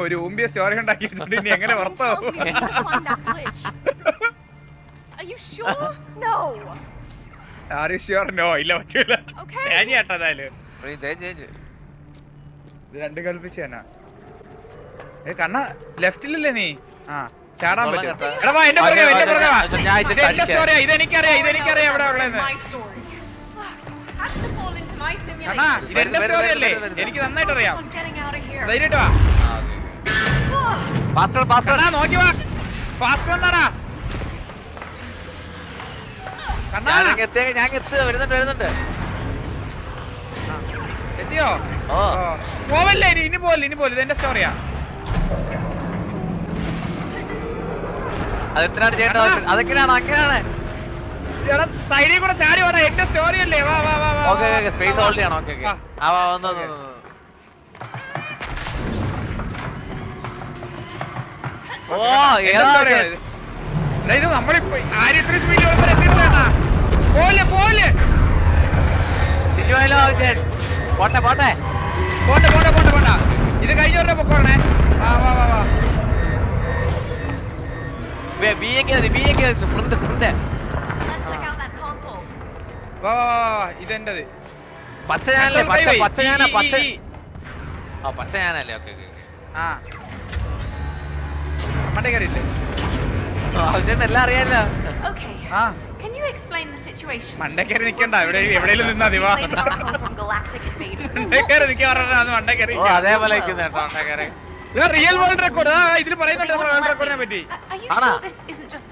ഒരു ഊമ്പിയ സ്റ്റോറി ഉണ്ടാക്കി വെച്ചിട്ട് ഇനി എങ്ങനെ വർത്താവും? നോ ഇത് രണ്ട് ഏ ലെഫ്റ്റിലല്ലേ നീ? ആ ചാടാൻ പുറകെ പുറകെ സ്റ്റോറിയാ എവിടെ ഇതെന്റെ സ്റ്റോറിയല്ലേ? എനിക്ക് നന്നായിട്ട് അറിയാം വാ. ഫാസ്റ്റർ ഫാസ്റ്റർ നോക്കി വാ. ഫാസ്റ്റർ എന്നാടാ? ഞാൻ എത്ത് വരുന്നുണ്ട് വരുന്നുണ്ട്. എത്തിയോ? പോവല്ലേ ഇനി? ഇനി പോവല്ലേ ഇനി പോലെ ഇതെന്റെ സ്റ്റോറിയാ അതെത്രയാണ് ചെയ്യേണ്ട അതെങ്ങനെയാണ് അങ്ങനെയാണ്. സൈഡിൽ കൂടെ ചാടി പറ എന്റെ സ്റ്റോറി അല്ലേ? വാ വാ വാ സ്പേസ് ഹോൾഡ് ചെയ്യണം. Okay okay. ആ. വന്നു. ഓ ഇത് നമ്മളിപ്പോ ആര് ഇത്ര സ്പീഡിൽ പോലെ പോലെ പോട്ടെ പോട്ടെ. പോട്ടെ പോട്ടെ പോട്ടെ പോട്ടെ. ഇത് കഴിഞ്ഞവരുടെ പൊക്കോണേ വാ വാ വാ വാ. ബി എക്ക് മതി ബി എക്ക് മതി സ്പ്രിന്റ് സ്പ്രിന്റ്. വാ ഇതെന്റത് പച്ച പച്ച. പച്ച പച്ച ആ പച്ച ഞാനല്ലേ ഓക്കെ. ആ. മണ്ടേ നിക്കണ്ട ഇവിടെ എവിടെയെങ്കിലും നിന്നാ ദിവാ. അതേപോലെ റിയൽ വേൾഡ് റെക്കോർഡ് ഇതിൽ പറയുന്നുണ്ട് നമ്മുടെ വേൾഡ് റെക്കോർഡിനെ പറ്റി.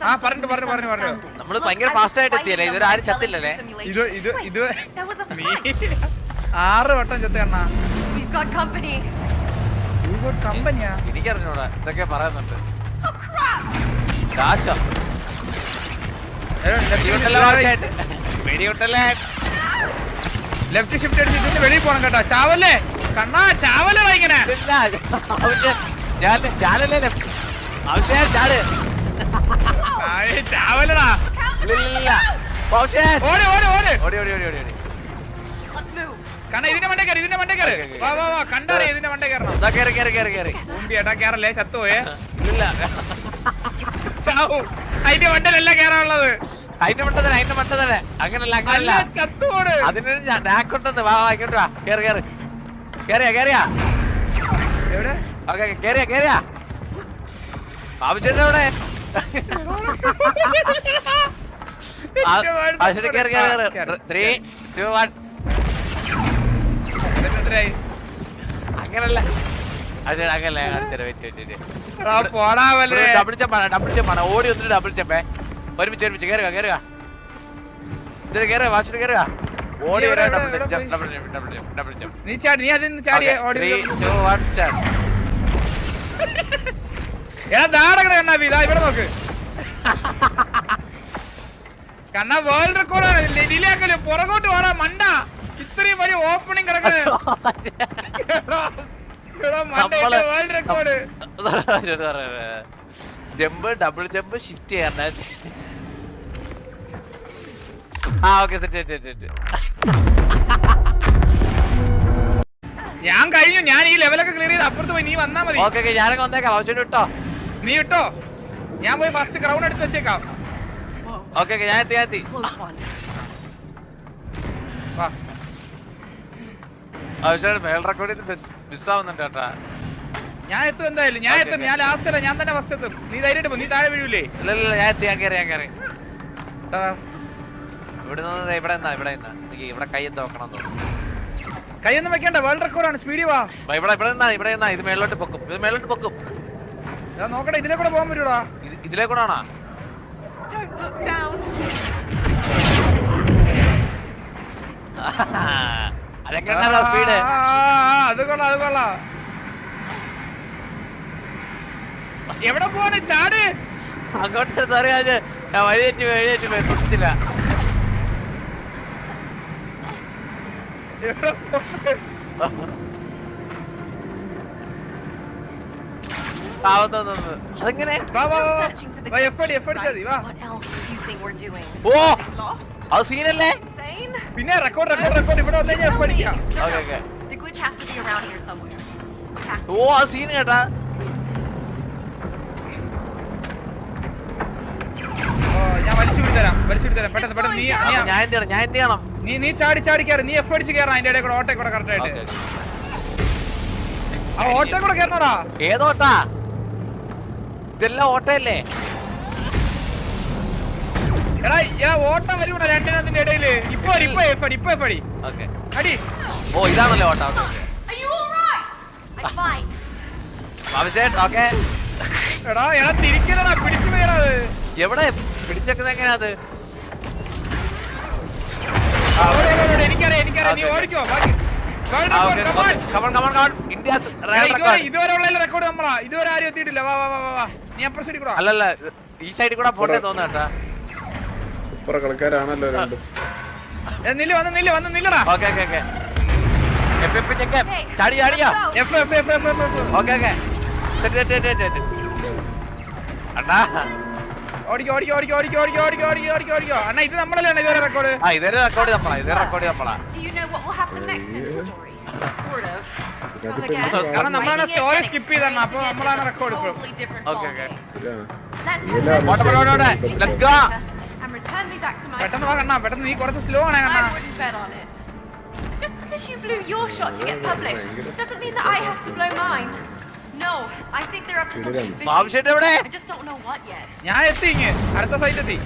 ആ പറഞ്ഞു പറഞ്ഞു പറഞ്ഞു പറഞ്ഞു നമ്മൾ ഭയങ്കര ഫാസ്റ്റ് ആയിട്ട് എത്തിയല്ലേ? ഇതുവരെ ആരും ചത്തില്ലല്ലേ ഇത് ഇത് ഇത് ആറ് വട്ടം ചത്ത കണ്ണാ. എനിക്കറിഞ്ഞൂടാ ഇതൊക്കെ പറയുന്നുണ്ട്. വെടിയുണ്ടല്ലേ ലെഫ്റ്റ് ഷിഫ്റ്റ് അടിച്ച് ഇതിന്റെ വെളിയിൽ പോണം കേട്ടോ. ചാവല്ലേ? കണ്ണാ ചാവല്ലടാ. ഇങ്ങനെ. ആവശ്യം ഓടി ഓടി ഓടി. ഓടി ഓടി ഓടി ഓടി ഓടി. കണ്ണ ഇതിന്റെ മണ്ടേ കയറി ഇതിന്റെ മണ്ടേ കയറി. വാ വാ വാ കണ്ടറിയ ഇതിന്റെ മണ്ടേ കയറണം. ഇതാ കേറി കേറി കേറി കേറി മുമ്പി ഏട്ടാ കയറല്ലേ? ചത്തുപോയേ? ഇല്ല ചാവും. അതിന്റെ മണ്ടലല്ല കേറാനുള്ളത് അതിന്റെ മണ്ടതന്നെ അതിന്റെ മണ്ടതന്നെ അങ്ങനല്ല അങ്ങനല്ല. ചത്തുപോട് അതിനൊരു നാക്കുണ്ടെന്ന് വാ വാ ഇങ്ങോട്ട് വാ. കേറി കേറി കേറിയാ കേറിയാ എവിടെ? ഓക്കെ കേറിയാ കേറിയാ ആവശ്യം എവിടെ? കേറി കേറി കേറി. ത്രീ ടു വൺ അങ്ങനല്ല. അതെ ഡബിൾ ഡബിൾ ഓടി വന്നിട്ട് ഡബിൾ ചെമ്പേ ഒരുമിച്ച് ഒരുമിച്ച്. കേറുക കേറുക. ഇതിൽ കയറുക ഓടി ഡബിൾ ഡബിൾ ഡബിൾ ഡബിൾ നീ ചാടി നീ ഓടി നോക്ക്. കണ്ണ വേൾഡ് റെക്കോർഡാണ് ഡിലേ ആക്കല്ലോ പുറകോട്ട് പോറാ മണ്ടാ. ഇത്രയും വലിയ ഓപ്പണിംഗ് കിടക്കുന്നത് ജമ്പ് ഡബിൾ ജമ്പ് ഷിഫ്റ്റ് ചെയ്യാൻ ആ ഓക്കെ സെറ്റ് സെറ്റ് സെറ്റ് ഞാൻ കഴിഞ്ഞു. ഞാൻ ഈ ലെവലൊക്കെ ക്ലിയർ ചെയ്ത് അപ്പുറത്ത് പോയി. നീ വന്നാ മതി. ഓക്കെ ഓക്കെ ഞാനൊക്കെ വന്നേക്കാം. ആവശ്യം വിട്ടോ നീ ഇട്ടോ. ഞാൻ പോയി ഫസ്റ്റ് ക്രൗൺ എടുത്ത് വെച്ചേക്കാം. ഓക്കെ ഓക്കെ ഞാൻ എത്തി ഞാൻ എത്തി. വാ ആവശ്യമായിട്ട് മേൽ റെക്കോർഡ് മിസ്സാവുന്നുണ്ട് കേട്ടാ ഞാൻ എത്തും എന്തായാലും ഞാൻ എത്തും. ഞാൻ ലാസ്റ്റ് അല്ല ഞാൻ തന്നെ ഫസ്റ്റ് എത്തും. നീ ധൈര്യം പോ നീ താഴെ വീഴൂലേ? ഇല്ല ഇല്ല ഇല്ല, ഞാൻ എത്തി ഞാൻ കയറി ഞാൻ കയറി ഇവിടെ നിന്ന് ഇവിടെ നിന്നാ ഇവിടെ നിന്നാ. ഇവിടെ കൈ കൈയൊന്നും വെക്കണ്ട വേൾഡ് റെക്കോർഡാണ് സ്പീഡി വാ. ഇവിടെ ഇവിടെ നിന്നാ ഇവിടെ നിന്നാ. ഇത് മേലോട്ട് പൊക്കും ഇത് മേലോട്ട് പൊക്കും. ഞാൻ നോക്കട്ടെ ഇതിലെ കൂടെ പോകാൻ പറ്റൂടാ. ഇത് ഇതിലേ കൂടെ ആണോ. അത് കൊള്ളാം അത് കൊള്ളാം. എവിടെ പോവാണ്? ചാട്. അങ്ങോട്ട് സാറിയാജ് ഞാൻ വഴിയേറ്റ് വഴിയേറ്റ് പോയി. സുഖത്തില്ല അത് സീനല്ലേ fine? പിന്നെ റെക്കോർഡ് റെക്കോർഡ് റെക്കോർഡ് ഇവിടെ വന്നു കഴിഞ്ഞാൽ എഫ് അടിക്കാം okay okay The glitch has to be around here somewhere. It has to. ഓ ആ സീൻ കേട്ടാ ഓ, ഞാൻ വലിച്ചു വിടുത്തരാം വലിച്ചു വിടുത്തരാം പെട്ടെന്ന് പെട്ടെന്ന് നീ അപ്പൊ നീ- ഞാൻ എന്ത് ചെയ്യണം? ഞാൻ എന്ത് ചെയ്യണം? നീ നീ ചാടി ചാടി കയറി നീ എഫ് അടിച്ച് കയറാം അതിന്റെ ഇടയിൽ കൂടെ ഓട്ടേ കൂടെ കറക്റ്റ് ആയിട്ട്. Okay, okay. ആ ഓട്ടേ കൂടെ കയറണോടാ ഏതോട്ടാ? ഇതെല്ലാം ഓട്ടയല്ലേ? ഇടയിൽ. അടി. ഓ ഇതാണല്ലോ ഓട്ടം. എടാ എവിടെ? പിടിച്ചേക്കുന്നത് എങ്ങനെയാ എനിക്കറിയാം നീ ഓടിക്കോ ബാക്കി. റെക്കോർഡ് നമ്മളാ. ഇതുവരെ ആരും എത്തിയിട്ടില്ല. വാ വാ വാ വാ നീ അല്ലല്ല ഈ സൈഡിൽ കൂടെ പോട്ടെ തോന്നാട്ടാ സൂപ്പർ കളിക്കാരാണല്ലോ രണ്ടും. നില്ല വന്ന് നില്ല് വന്ന് നില്ലടാ. Okay okay okay. ചാടി. F F F F F F okay okay. Set set set set അണ്ണാ. ഓടിക്കോ ഓടിക്കോ ഓടിക്കോ ഓടിക്കോ ഓടിക്കോ ഓടിക്കോ ഓടിക്കോ ഓടിക്കോ ഓടിക്കോ. അണ്ണാ ഇത് നമ്മളല്ലേ അണ്ണാ ഇതുവരെ റെക്കോർഡ് ആ ഇതൊരു റെക്കോർഡ് നമ്മളാ ഇതൊരു റെക്കോർഡ് നമ്മളാ. കാരണം നമ്മളാണ് സ്റ്റോറി സ്കിപ്പ് ചെയ്താണ് അപ്പൊ നമ്മളാണ് റെക്കോർഡ് ഇപ്പൊ totally different Okay, okay. ballgame. ഇതാണ്. Let's ഇതെല്ലാം have ഓട്ടെ ഓട്ടെ let's go return me back to my പെട്ടെന്ന് വാ കണ്ണാ പെട്ടെന്ന് നീ കുറച്ച് സ്ലോ ആണ് കണ്ണാ I wouldn't bet on it. Just because you blew your shot to get published doesn't mean that I have to blow mine. No, I think they're up to something fishy. ബാബുശേട്ട് എവിടെ I just don't know what yet. ഞാൻ എത്തി ഇങ്ങ് അടുത്ത site എത്തി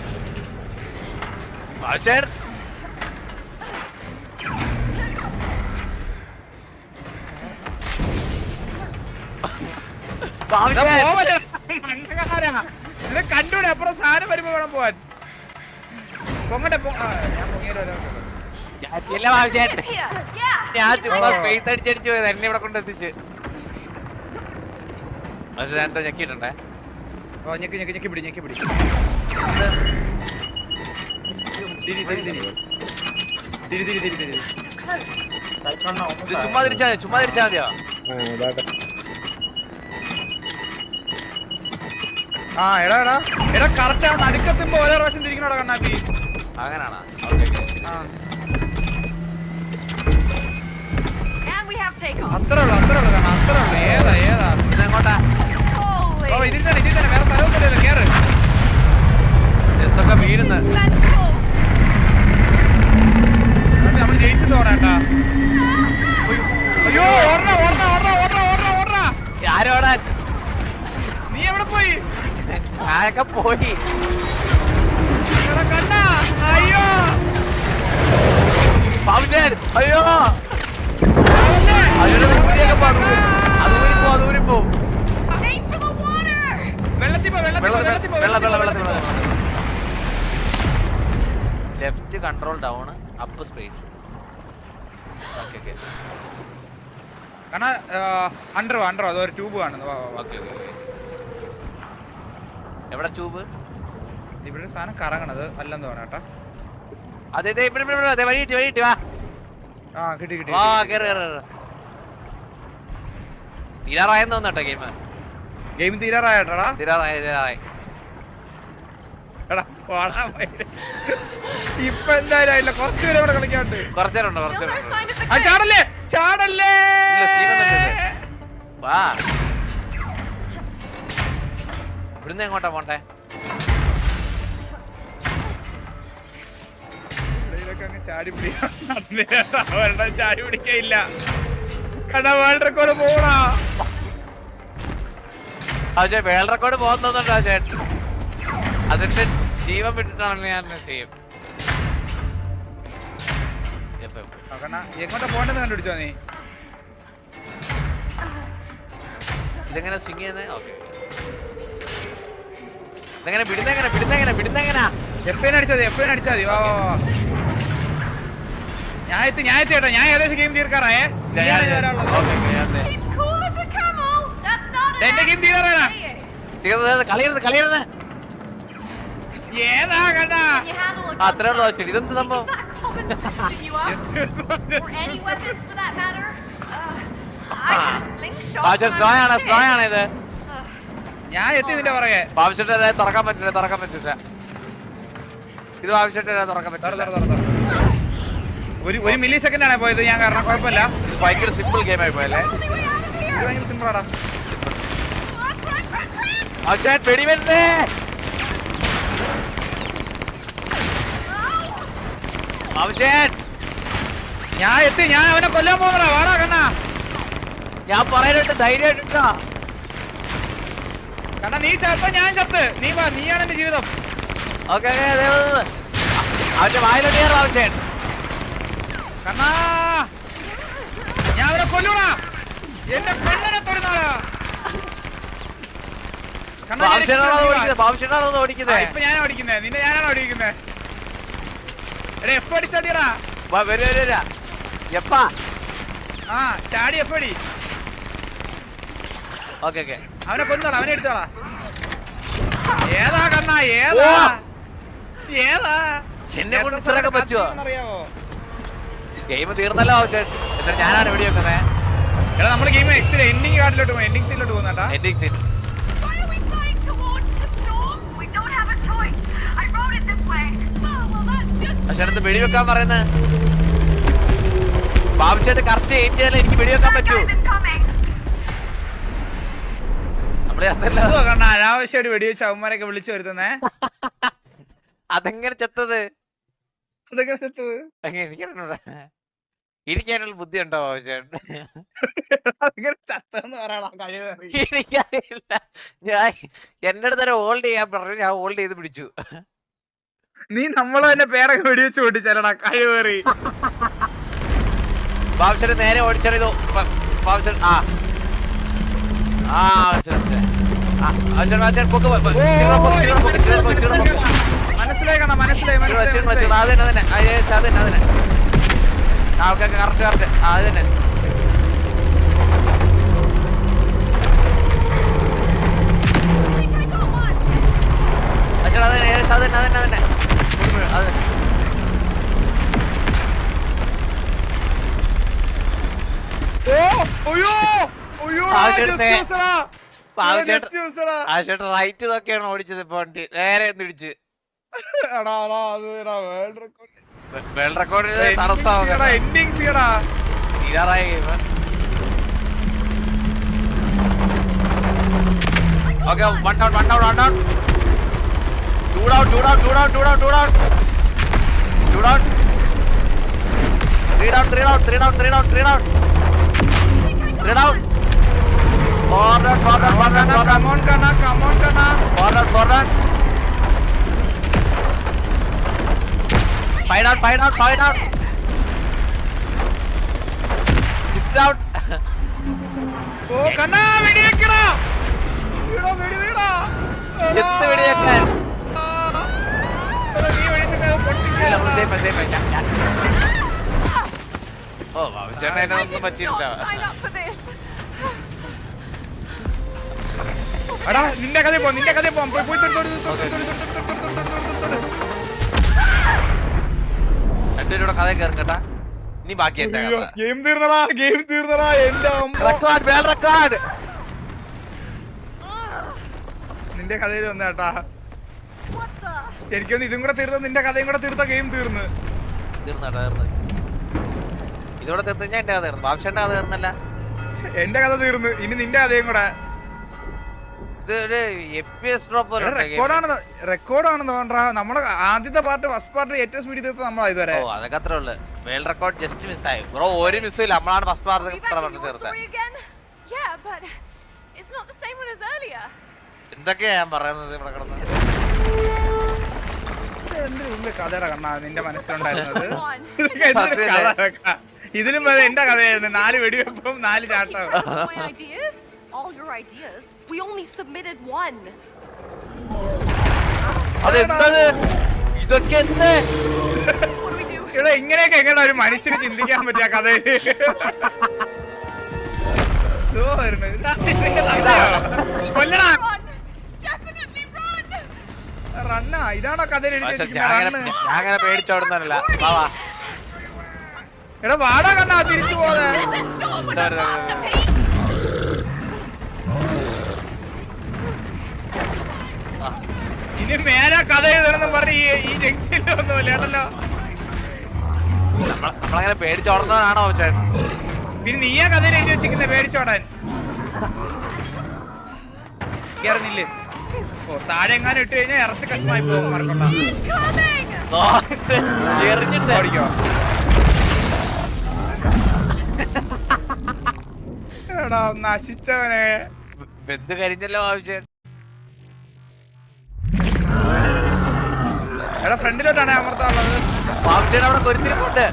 ബാബുശേട്ട് എടാ, ബാബുശേട്ട് പോവല്ലേ? മണ്ടക്കാരാ. ഇതിനെ കണ്ടൂടെ അപ്പുറം സാധനം വരുമ്പോ വേണം പോവാൻ പൊങ്ങട്ടെ ആ, ഞാൻ പൊങ്ങിയാലോ ഞാൻ എത്തിയില്ല ബാബുശേട്ട് Skip here. Yeah. ഞാൻ ചുമ്മാ. സ്പേസ് അടിച്ചടിച്ച് പോയത് എന്നെ ഇവിടെ കൊണ്ടെത്തിച്ച് പക്ഷെ ഞാൻ എന്താ ഞെക്കിയിട്ടുണ്ടേ ഓ ഞെക്കി ഞെക്കി ഞെക്കി പിടി ഞെക്കി പിടി തിരി തിരി തിരി തിരി തിരി തിരി തിരി ചുമ്മാ തിരിച്ചാ മതി ചുമ്മാ തിരിച്ചാ മതിയോ ആ, ആ എടാ എടാ എടാ കറക്റ്റ് ആ നടുക്കെത്തുമ്പോ ഓരോ പ്രാവശ്യം തിരിക്കണോടാ കണ്ണാപ്പി അങ്ങനാണോ? അത്രേ ഉള്ളു അത്രേ ഉള്ളു അത്രേ ഉള്ളു. ഏതാ ഏതാ? ഇതെങ്ങോട്ടാ? ഓ ഇതിൽ തന്നെ വേറെ സ്ഥലമൊന്നുമില്ലല്ലോ കേറ്. എന്തൊക്കെ വീഴുന്നത് നമ്മൾ ജയിച്ചെന്ന് പറയട്ടാ അയ്യോ ഓർണ ഓർണ ഓർണ ഓർണ ഓർണ ഓർണ ആരോടാ? നീ എവിടെ പോയി? ആരൊക്കെ പോയി. അയ്യോ. പാവിച്ചേൻ അയ്യോ. അയ്യോ കുട്ടിയൊക്കെ പറഞ്ഞു അതൂരിപ്പോ അതൂരിപ്പോ left control down up space കാരണം അണ്ടറോ അണ്ടറോ അതൊരു ട്യൂബ് കാണുന്നു. എവിടെ ട്യൂബ് ഇവിടെ സാധനം കറങ്ങണത് അല്ലെന്ന് തോന്നണം വാ. ആ വാ കേറ് കേറ് ഗെയിം. ഇപ്പൊ എന്തായാലും കുറച്ചുപേരും ഇവിടെ കളിക്കാണ്ട് കുറച്ചേരുണ്ട് ആ ചാടല്ലേ? ചാടല്ലേ? വാ. ഇവിടുന്ന് എങ്ങോട്ടാ പോണ്ടേ? ചാടി പിടിക്കാൻ അവരുടെ ചാടി പിടിക്കയില്ല. കട വേൾഡ് റെക്കോർഡ് പോണാ. പക്ഷേ വേൾഡ് റെക്കോർഡ് പോകുന്നുണ്ടോ ചേട്ടൻ അതിന്റെ ജീവൻ വിട്ടിട്ടാണ് ഞാൻ ചെയ്യും എങ്ങോട്ടാ പോണ്ടെന്ന് കണ്ടുപിടിച്ചോ നീ? ഇതെങ്ങനെ സ്വിങ് ചെയ്യുന്നത് ഓക്കെ ഇതെങ്ങനെ വിടുന്നെങ്ങനെ വിടുന്നെങ്ങനെ വിടുന്നെങ്ങനെ എഫ് ഐ അടിച്ചാൽ മതി എഫ് ഐ അടിച്ചാൽ മതി. വാ വാ. ഞാൻ എത്തി ഞാൻ ഞാൻ ഏകദേശം ഗെയിം തീർക്കാറായേ. എന്റെ ഗെയിം തീരാറാ. ഏതാ കണ്ടാ? അത്രേ ഉള്ളൂ ഇതെന്ത് സംഭവം? ഇത്. ഞാൻ എത്തി പറയേ ബാബുശേട്ട തുറക്കാൻ പറ്റില്ല തുറക്കാൻ പറ്റില്ല. ഇത് ബാബുശേട്ട തുറക്കാൻ പറ്റില്ല. ഒരു ഒരു മില്ലി സെക്കൻഡ് ആണ് പോയത് ഞാൻ കാരണം കുഴപ്പമില്ല. ഭയങ്കര സിമ്പിൾ ഗെയിം ആയി പോയല്ലേ? ഇത്. ഭയങ്കര സിമ്പിൾ ആടാ. അച്ഛൻ വെടി വരുന്നേ. ഞാൻ എത്തി ഞാൻ അവനെ കൊല്ലാൻ പോകണ വാടാ കണ്ണ. ഞാൻ പറയാനായിട്ട് ധൈര്യമായിട്ട് കണ്ണ നീ ചത്ത ഞാൻ ചത്ത്. നീ വാ നീയാണ് എന്റെ ജീവിതം. ഓക്കെ അവന്റെ വായിലൊക്കെ ആവശ്യം. കണ്ണാ! ഞാൻ അവനെ കൊല്ലൂടാ! എന്റെ പെണ്ണനെ തൊടുന്നാടാ അവനെ കൊന്നോളാം അവനെ എടുത്തോളാ. ഏതാ കണ്ണാ ഏതാ? ഏതാ? പറ്റുമോ ഗെയിം തീർന്നല്ലോ ചേട്ടൻ ഞാനാണ് ഇവിടെ വെക്കുന്നത് എടാ നമ്മൾ ഗെയിം എക്സിൽ എൻഡിങ് കാർഡിലോട്ട് പോകും എൻഡിങ് സീനിലോട്ട് പോകുന്നട്ടാ എൻഡിങ് സീൻ പക്ഷെ അടുത്ത് വെടിവെക്കാൻ പറയുന്നത് ബാബുച്ചേട്ട് കറച്ച് എയിം ചെയ്യാൻ എനിക്ക് വെടിവെക്കാൻ പറ്റൂ. കാരണം അനാവശ്യമായിട്ട് വെടിവെച്ച് അവന്മാരൊക്കെ വിളിച്ചു വരുത്തുന്നേ. അതെങ്ങനെ ചെത്തത്? അതെങ്ങനെ ചെത്തത്? അങ്ങനെ എനിക്കറിഞ്ഞൂടാ. ഇരിക്കാനുള്ള ബുദ്ധി ഉണ്ടോ ചേട്ടൻ ഞാൻ എന്റെ അടുത്ത് ഹോൾഡ് ചെയ്യാൻ പറഞ്ഞു. ഞാൻ ഹോൾഡ് ചെയ്ത് പിടിച്ചു. നീ നമ്മളെ തന്നെ പേരൊക്കെ വെടിവെച്ച് ഓടിച്ചാലടാ കഴിവേറി ബാബുശേരി നേരെ ഓടിച്ചറിയോ. ബാബുശേരി ആ. മനസ്സിലായി മനസ്സിലായി മനസ്സിലായി അതന്നെ അതന്നെ അതന്നെ ആൾക്കാർക്ക് കറക്റ്റ് കറക്റ്റ് അത് തന്നെ. അത് തന്നെ അത് തന്നെ അത് തന്നെ അത് തന്നെ. റൈറ്റ് ഇതൊക്കെയാണ് ഓടിച്ചത് ഇപ്പൊ വണ്ടി. നേരെ ഒന്നിടിച്ച് വേൾഡ് റെക്കോർഡ്. വേൾഡ് റെക്കോർഡ് തടസ്സമാകും എൻഡിങ്സ് ചെയ്യടാ തീരാറായ game okay one down one down one down two down two down two down two down two down two down three down three down three down three down three down three down four down four down four down four down come on Kanna come on Kanna four down four down five down five down five down six down ഓ കണ്ണാ വെടി വെക്കടാ വീടോ വെടി വീടാ എന്ത് വെടിച്ചിട്ട് പൊട്ടിക്കലാ ഓ ബാബുച്ചേട്ടൻ എന്നെ ഒന്നും this. എടാ നിന്റെ കഥ പോ നിന്റെ കഥ പോ പോയി പോയി തൊട്ട് തൊട്ട് തൊട്ട് തൊട്ട് തൊട്ട് തൊട്ട് തൊട്ട് തൊട്ട് രണ്ടുപേരുടെ കഥ കയറും കേട്ടാ. ഇനി ബാക്കി എന്റെ ഗെയിം തീർന്നടാ ഗെയിം തീർന്നടാ എന്റെ റെക്കോർഡ് വേൾ റെക്കോർഡ് നിന്റെ കഥയിൽ വന്നേട്ടാ? എനിക്കൊന്ന് ഇതും കൂടെ തീർത്ത നിന്റെ കഥയും കൂടെ തീർത്ത ഗെയിം തീർന്ന്. തീർന്നോട്ടെ തീർന്ന്. ഇതോടെ തീർന്നു കഴിഞ്ഞാൽ എന്റെ കഥ തീർന്നു. ബാബുച്ചേട്ടന്റെ കഥ തീർന്നല്ല. എന്റെ കഥ തീർന്നു ഇനി നിന്റെ കഥയും കൂടെ. റെക്കോർഡാണ് റെക്കോർഡാണെന്ന് പറഞ്ഞാ നമ്മളെ ആദ്യത്തെ പാർട്ട് ഫസ്റ്റ് പാർട്ട് ഏറ്റവും സ്പീഡ് ചെയ്തത് നമ്മളാ ഇതുവരെ. അതൊക്കെ അത്ര ഉള്ളു. വേൾഡ് റെക്കോർഡ് ജസ്റ്റ് മിസ് ആയി. ബ്രോ ഒരു മിസ്സും ഇല്ല. നമ്മളാണ് ഫസ്റ്റ് പാർട്ട് ഇത്ര പറഞ്ഞു തീർത്തത് എന്തൊക്കെയാ ഞാൻ പറയുന്നത് ഇവിടെ കിടന്ന്? എന്തിനു കഥയുടെ കണ്ണാ നിന്റെ മനസ്സിലുണ്ടായിരുന്നത്. ഇതിലും എന്റെ കഥയായിരുന്നു. നാല് വെടിവെപ്പും നാല് ചാട്ടവും. All your ideas? We only submitted one. അതെന്തത് ഇതൊക്കെ എന്ത് What do we do? ഇവിടെ ഇങ്ങനെയൊക്കെ എങ്ങനെ ഒരു മനുഷ്യന് ചിന്തിക്കാൻ പറ്റിയ കഥയിൽ ഇതോ വരുന്നു. ഇതാ, ഇതൊക്കെ കഥയോ? കൊല്ലടാ Run! Definitely run! റണ്ണാ ഇതാണോ കഥയിൽ എഴുതി പക്ഷെ വെച്ചിരിക്കുന്ന ഞാൻ റണ്ണ് അങ്ങനെ ഞാൻ അങ്ങനെ പേടിച്ചോടുന്നല്ല വാ എടാ വാടാ കണ്ണാ തിരിച്ചു പോകാതെ no one No, no, no, after ഇനി മേലെ കഥ എഴുതണമെന്ന് പറഞ്ഞ് ഈ ജംഗ്ഷനിൽ നമ്മളങ്ങനെ പേടിച്ചോടുന്നവനാണോ പക്ഷേ പിന്നെ നീയാ കഥയിൽ എഴുതി വെച്ചിരിക്കുന്നത് പേടിച്ചോടാൻ ഇറങ്ങില്ലേ? ഓ താഴെ എങ്ങാനും ഇട്ട് കഴിഞ്ഞാൽ ഇറച്ചി കഷ്ണമായി പോകും മറക്കണ്ട എറിഞ്ഞിട്ട്. ഓടിക്കോ. എടാ നശിച്ചവനെ. ബന്ധു കരിഞ്ഞല്ലോ ആവശ്യം എടാ ഫ്രണ്ടിലോട്ടാണ് അമർത്താനുള്ളത്. ആവശ്യം അവിടെ കൊരുത്തിരിപ്പുണ്ട്.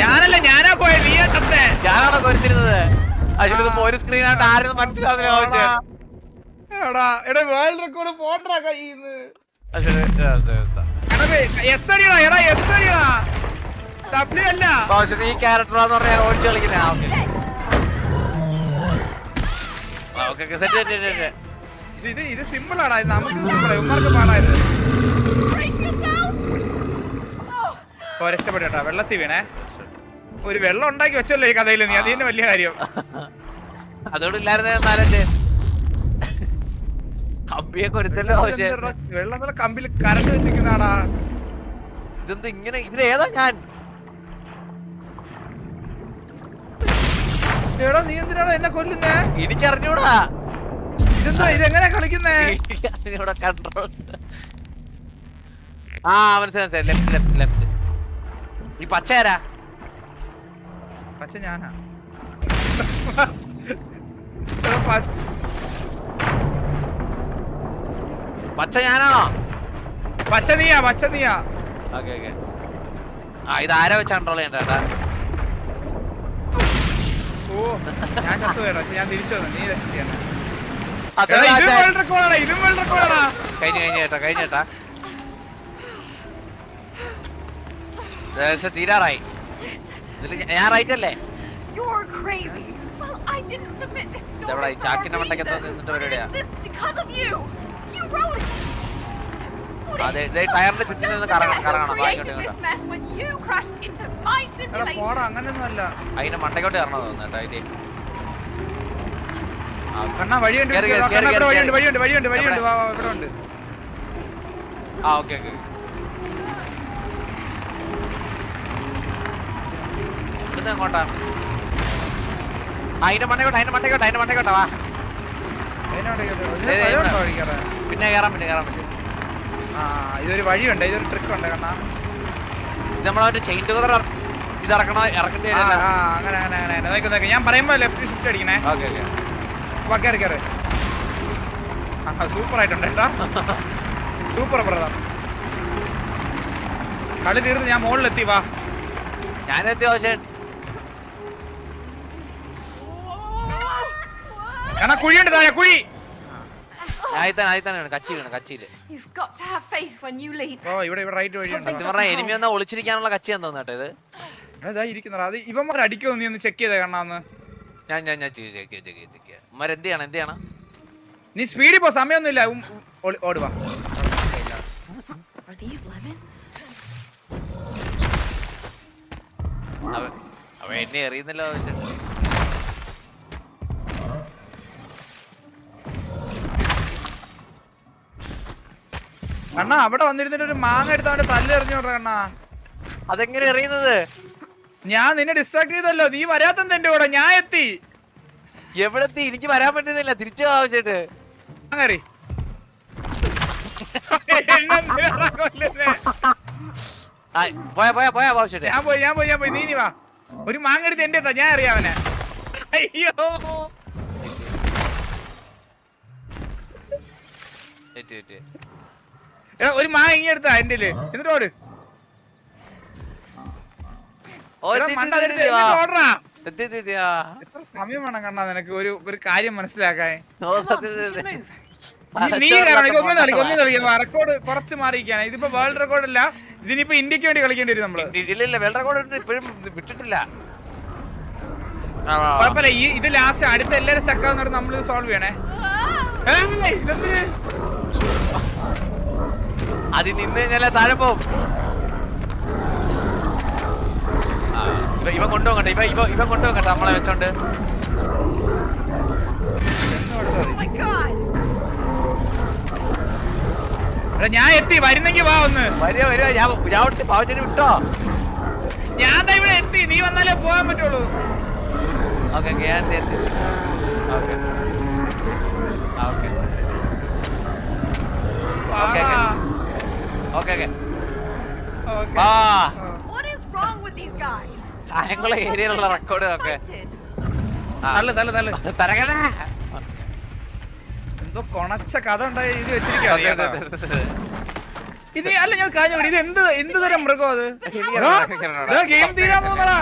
ഞാനല്ല ഞാനാ പോയ നീ ചത്തേ. ഞാനാണോ കൊരുത്തിരുന്നത്? അശ്വത് ഒരു സ്ക്രീൻ ആയിട്ട് ആരും മനസ്സിലാവുന്നില്ല ആവശ്യം എടാ എടാ വേൾഡ് റെക്കോർഡ് പോണ്ടാ കയ്യിന്ന്. ഈ ക്യാരക്ടറാന്ന് പറഞ്ഞാൽ ഓടിച്ചു കളിക്കുന്നേ. ഇത് ഇത് ഇത് സിമ്പിൾ ആടാ നമുക്ക് സിമ്പിൾ ഉമ്മാർക്ക് പാടായത് ഓ വെള്ളത്തി വെള്ളത്തിൽ വീണേ. ഒരു വെള്ളം ഉണ്ടാക്കി വെച്ചല്ലോ ഈ കഥയിൽ നീ. അത് തന്നെ വലിയ കാര്യം. അതോട് ഇല്ലായിരുന്നേ എന്നാലേ കമ്പിയെ കൊരുത്തല്ലോ പക്ഷേ വെള്ളം കമ്പിൽ കറണ്ട് വെച്ചിരിക്കുന്നാടാ ഇതെന്ത് ഇങ്ങനെ ഇതിലേതാ ഞാൻ? എടാ നീ എന്തിനാടാ എന്നെ കൊല്ലുന്നേ? എനിക്കറിഞ്ഞൂടാ. ഇതെന്താ ഇതെങ്ങനെ കളിക്കുന്നേ? അറിഞ്ഞൂടാ കൺട്രോൾ. ആ മനസ്സിലായി ലെഫ്റ്റ് ലെഫ്റ്റ് ലെഫ്റ്റ് ഈ പച്ചയാരാ? പച്ച ഞാനാ. പച്ച. ഞാനാണോ? പച്ച നീയാ പച്ച നീയാ. Okay okay. ആ ഇത് ആരാ വെച്ച് കൺട്രോൾ ചെയ്യണ്ട ഓ ഞാൻ ചത്തു പോയടാ പക്ഷെ ഞാൻ തിരിച്ചു വന്നു. നീ രക്ഷിക്കണം കഴിഞ്ഞ കഴിഞ്ഞ കഴിഞ്ഞു കഴിഞ്ഞ ഏകദേശം തീരാറായി. ഞാൻ റൈറ്റ് അല്ലേ. ഇതെവിടാ ചാക്കിന്റെ reason, നിന്നിട്ട് പരിപാടിയാ? അതെ ടയറിന്റെ ചുറ്റും നിന്ന് കറങ്ങണം കറങ്ങണം അതിന്റെ മണ്ടയ്ക്കോട്ട് കയറണം തോന്നുന്നു ആ, കണ്ണാ വഴിയുണ്ട് വഴിയുണ്ട് വഴിയുണ്ട് വഴിയുണ്ട് വഴിയുണ്ട് ആ ഓക്കെ ഓക്കെ. ഇവിടുന്ന് എങ്ങോട്ടാ അതിന്റെ മണ്ടയോട്ട് അതിന്റെ മണ്ടയോട്ട് അതിന്റെ മണ്ടയോട്ടാ വാ? പിന്നെ കയറാൻ പറ്റും കയറാൻ പറ്റും. ഇതൊരു വഴിയുണ്ട് ഇതൊരു ട്രിക്ക് ഉണ്ട് കണ്ണാ. ഇത് നമ്മളെ ചെയിൻ ടുഗദർ ഇത് ഇറക്കണോ ഇറക്കേണ്ടി അങ്ങനെ അങ്ങനെ അങ്ങനെ. നോക്ക് നോക്ക്. ഞാൻ പറയുമ്പോ ലെഫ്റ്റ് ഷിഫ്റ്റ് അടിക്കണേ. Okay okay. കയറി കയറി സൂപ്പർ ആയിട്ടുണ്ട് കേട്ടോ. സൂപ്പർ ബ്രദർ കളി തീർന്ന് ഞാൻ മുകളിലെത്തി വാ. ഞാനെത്തി ആവശ്യം കണ്ണാ കുഴിയുണ്ട് താഴെ കുഴി. ഞാൻ തന്നെ ആയി കച്ചി വീണ് കച്ചിയിൽ You've got to have faith when you leap. ഓ ഇവിടെ ഇവിടെ റൈറ്റ് വഴിയുണ്ട് സത്യം പറഞ്ഞാൽ എനിമി വന്നാ ഒളിച്ചിരിക്കാനുള്ള കച്ചിയാന്ന് തോന്നുന്നു കേട്ടോ ഇത്. എടാ, ഇതാ ഇരിക്കുന്നതാ അത് ഇവന്മാർ അടിക്കുമോ നീ ഒന്ന് ചെക്ക് ചെയ്തേ കണ്ണാന്ന്? ഞാൻ ഞാൻ ഞാൻ ചെക്ക് ചെക്ക് ചെക്ക് ചെക്ക് ഉമ്മാർ എന്ത് ചെയ്യണം എന്ത് ചെയ്യണം? നീ സ്പീഡിൽ പോ സമയമൊന്നുമില്ല. ഉം, ഓടി- ഓടുവാ Are these lemons? അവൻ അവൻ എന്നെ എറിയുന്നല്ലോ കണ്ണാ അവിടെ വന്നിരുന്നിട്ട് ഒരു മാങ്ങ എടുത്ത് അവന്റെ തല്ല് കണ്ണ കണ്ണാ? അതെങ്ങനെ എറിയുന്നത്? ഞാൻ നിന്നെ ഡിസ്ട്രാക്ട് ചെയ്തല്ലോ നീ വരാത്തെന്ത് എന്റെ കൂടെ ഞാൻ എത്തി. എവിടെത്തി? എനിക്ക് വരാൻ പറ്റുന്നില്ല തിരിച്ചു ആവശ്യമായിട്ട് അങ്ങറി എന്നെന്തിനാടാ കൊല്ലുന്നെ? ആ പോയാ പോയാ പോയാ ആവശ്യമായിട്ട് ഞാൻ പോയി ഞാൻ പോയി ഞാൻ പോയി നീ നീ വാ. ഒരു മാങ്ങ എടുത്ത് എന്റെ ഞാൻ അറിയാം അവനെ. അയ്യോ. ഏറ്റ് ഏറ്റ്. എടാ, ഒരു മാ ഇങ്ങനെ എടുത്താ എന്റെ എന്നിട്ട് ഓട്. എത്ര സമയം വേണം കണ്ണാ നിനക്ക് ഒരു ഒരു കാര്യം മനസ്സിലാക്കാൻ? നീ കാരണം ഇതൊന്നും കളി ഒന്നും കളിക്കാം റെക്കോർഡ് കുറച്ച് മാറിയിരിക്കുകയാണ്. ഇതിപ്പോ വേൾഡ് റെക്കോർഡ് അല്ല ഇതിനിപ്പോ ഇന്ത്യയ്ക്ക് വേണ്ടി കളിക്കേണ്ടി വരും നമ്മൾ. ഇല്ല വേൾഡ് റെക്കോർഡ് ഇപ്പോഴും വിട്ടിട്ടില്ല. കുഴപ്പമില്ല ഈ ഇത് ലാസ്റ്റ് അടുത്ത എല്ലാരും ചക്കാന്ന് പറഞ്ഞ് നമ്മൾ സോൾവ് ചെയ്യണേ. ഇതെന്തിന്? അത് നിന്ന് കഴിഞ്ഞാലേ താഴെ പോവും. ആ, ഇവ കൊണ്ടുപോകട്ടെ ഇവ ഇവ ഇവ കൊണ്ടുപോകട്ടെ നമ്മളെ വെച്ചോണ്ട്. Oh! എടാ, ഞാൻ എത്തി വരുന്നെങ്കി വാ ഒന്ന്. വരുക വരുക ഞാൻ ഞാൻ വിട്ട് പാവച്ചന് വിട്ടോ. ഞാൻ ദാ ഇവിടെ എത്തി നീ വന്നാലേ പോകാൻ പറ്റുള്ളൂ. ഓക്കെ ഓക്കെ ഞാൻ എത്തി എത്തി okay. Okay okay, okay. Okay okay ആ. What is wrong with these guys? Kayamkulam ഏരിയയിലുള്ള റെക്കോർഡ് ഒക്കെ. Excited. തള്ളു തള്ളു തള്ളു. തരകണേ എന്തോ കൊണച്ച കഥ ഉണ്ടായി ഇത് വെച്ചിരിക്കാ ഇത് അല്ല ഞാൻ കാര്യം ഇത് എന്ത് എന്ത് തരം മൃഗം അത്? ഗെയിം തീരാൻ പോകുന്നടാ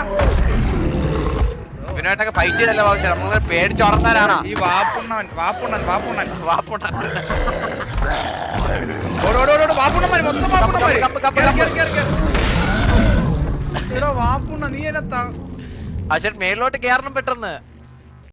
പിന്നോട്ടൊക്കെ ഫൈറ്റ് ചെയ്തല്ല ബാബു നമ്മൾ പേടിച്ചുറന്നാലാണോ ഈ വാപ്പുണ്ണൻ വാപ്പുണ്ണൻ വാപ്പുണ്ണൻ. വാപ്പുണ്ട വാപ്പുണ്ണന്മാര് മൊത്തം വാപ്പുണ്ണന്മാര്. വാപ്പുണ്ണ നീ എന്നെ ത- മേളിലോട്ട് കേറണം പെട്ടെന്ന്.